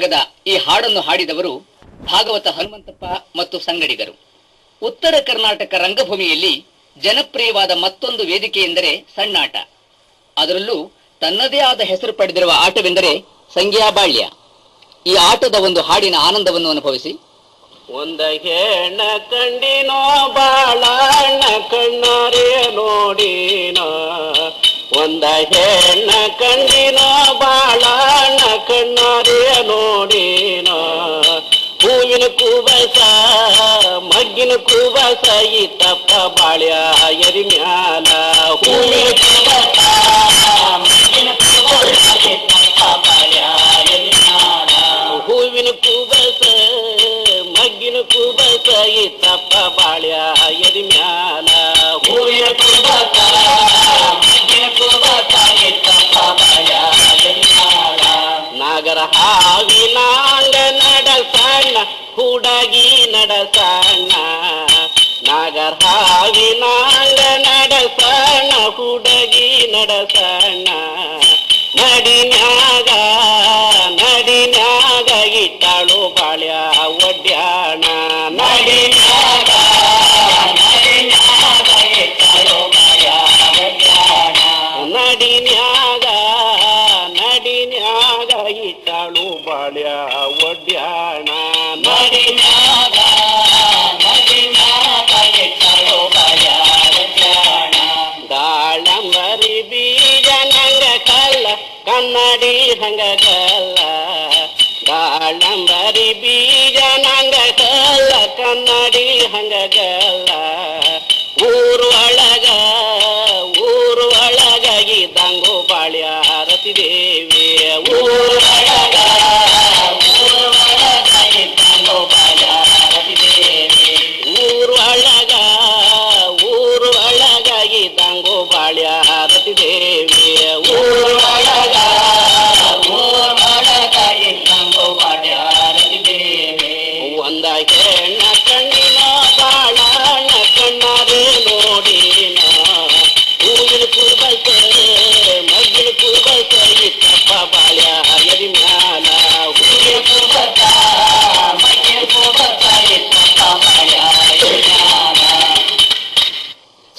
ಕರ್ನಾಟಕದ ಈ ಹಾಡನ್ನು ಹಾಡಿದವರು ಭಾಗವತ ಹನುಮಂತಪ್ಪ ಮತ್ತು ಸಂಗಡಿಗರು. ಉತ್ತರ ಕರ್ನಾಟಕ ರಂಗಭೂಮಿಯಲ್ಲಿ ಜನಪ್ರಿಯವಾದ ಮತ್ತೊಂದು ವೇದಿಕೆ ಎಂದರೆ ಸಣ್ಣಾಟ. ಅದರಲ್ಲೂ ತನ್ನದೇ ಆದ ಹೆಸರು ಪಡೆದಿರುವ ಆಟವೆಂದರೆ ಸಂಗ್ಯಾಬಾಳ್ಯ ಈ ಆಟದ ಒಂದು ಹಾಡಿನ ಆನಂದವನ್ನು ಅನುಭವಿಸಿ. ಒಂದ ಹೆಣ್ಣ ಕಂಡಿನೋ ಬಾಳಣ್ಣ ಕಣ್ಣಾರೆ ನೋಡಿನ. ಒಂದ ಹೆಣ್ಣ ಕಂಡಿನೋ ಬಾಳಣ್ಣ ಕಣ್ಣಾರೆ ನೋಡೇನ ಹೂವಿನ ಕೂಬಸ ಮಗ್ಗಿನ ಕೂಬಸ ಈ ತಪ್ಪ ಬಾಳ್ಯ ಎರಿ ಮ್ಯಾಲ. ಹೂವಿನ ಕೂಬಸ ನಾಗರ ಹಾವಿನಾಂಗ ನಡಸಣ್ಣ, ಹುಡಗಿ ನಡಸಣ್ಣ. ನಾಗರ ಹಾವಿನಾಂಗ ನಡಸಣ್ಣ, ಹುಡಗಿ ನಡಸಣ್ಣ. ನಡಿನಾಗ ನಡಿನಾಗ ಇಟ್ಟಳು ಬಾಳ್ಯ ಒಡ್ಯಾಣ. ನಡಿನ್ಯಾಗ ನಡಿನ್ಯಾಗ ಇಟ್ಟಳು ಬಾಳ್ಯ ಒಡ್ಯಾಣ ನಡಿನ್ಯಾಗ ನಡಿನ್ಯಾಗ ಇಟ್ಟಳು ಬಾಳ್ಯ ಒಡ್ಯಾಣ ದಾಳಂಬರಿ ಬೀಜ ನಂಗ ಕಲ್ಲ ಕನ್ನಡಿ ಹಂಗ ಕಲ್ಲ ದಾಳಂಬರಿ ಬೀಜ ನಂಗ ಕಲ್ಲ ಕನ್ನಡಿ ಹಂಗ ಕಲ್ಲ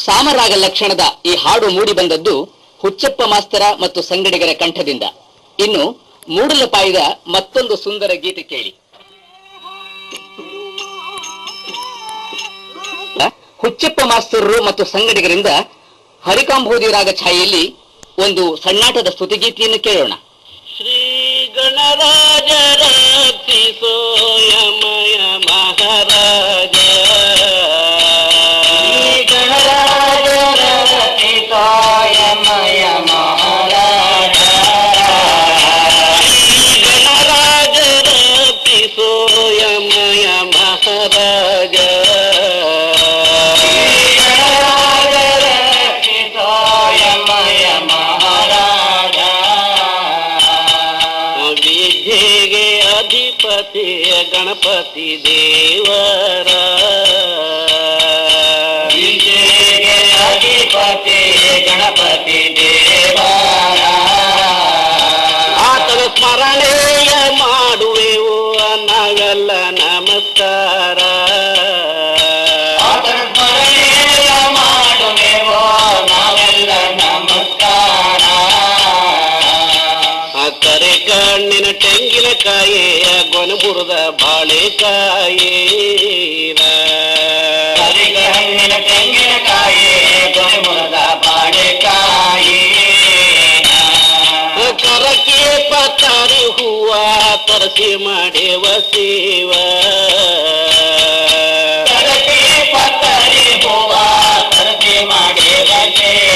ಸಾಮರಾಗ ಲಕ್ಷಣದ ಈ ಹಾಡು ಮೂಡಿ ಬಂದದ್ದು ಹುಚ್ಚಪ್ಪ ಮಾಸ್ತರ ಮತ್ತು ಸಂಗಡಿಗರ ಕಂಠದಿಂದ. ಇನ್ನು ಮೂಡಲಪಾಯದ ಮತ್ತೊಂದು ಸುಂದರ ಗೀತೆ ಕೇಳಿ. ಹುಚ್ಚಪ್ಪ ಮಾಸ್ತರರು ಮತ್ತು ಸಂಗಡಿಗರಿಂದ ಹರಿಕಾಂಬೋದಿ ರಾಗ ಛಾಯೆಯಲ್ಲಿ ಒಂದು ಸಣ್ಣಾಟದ ಸ್ತುತಿಗೀತೆಯನ್ನು ಕೇಳೋಣ. ಶ್ರೀ ಗಣರಾಜ ಮಹಾರಾಜ. ಅಧಿಪತಿ ಗಣಪತಿ ದೇವರ. ಅಧಿಪತಿ ಗಣಪತಿ ದೇವರ ಕಣ್ಣಿನ ತೆಂಗಿನ ಕಾಯಿಯ ಗೊನಪುರದ ಬಾಳೆಕಾಯಿನ ಕಣ್ಣಿನ ತೆಂಗಿನ ಕಾಯಿ ಗೊನಪುರದ ಬಾಳೆಕಾಯಿ ಕರಕೆ ಪತ್ತಾರಿ ಹೂವ ತರಸಿ ಮಾಡೇವ ಸೇವ ಕರಕೆ ಪತ್ತಾರಿ ಹೂವ ತರಸಿ ಮಾಡೇವ ಸೇವ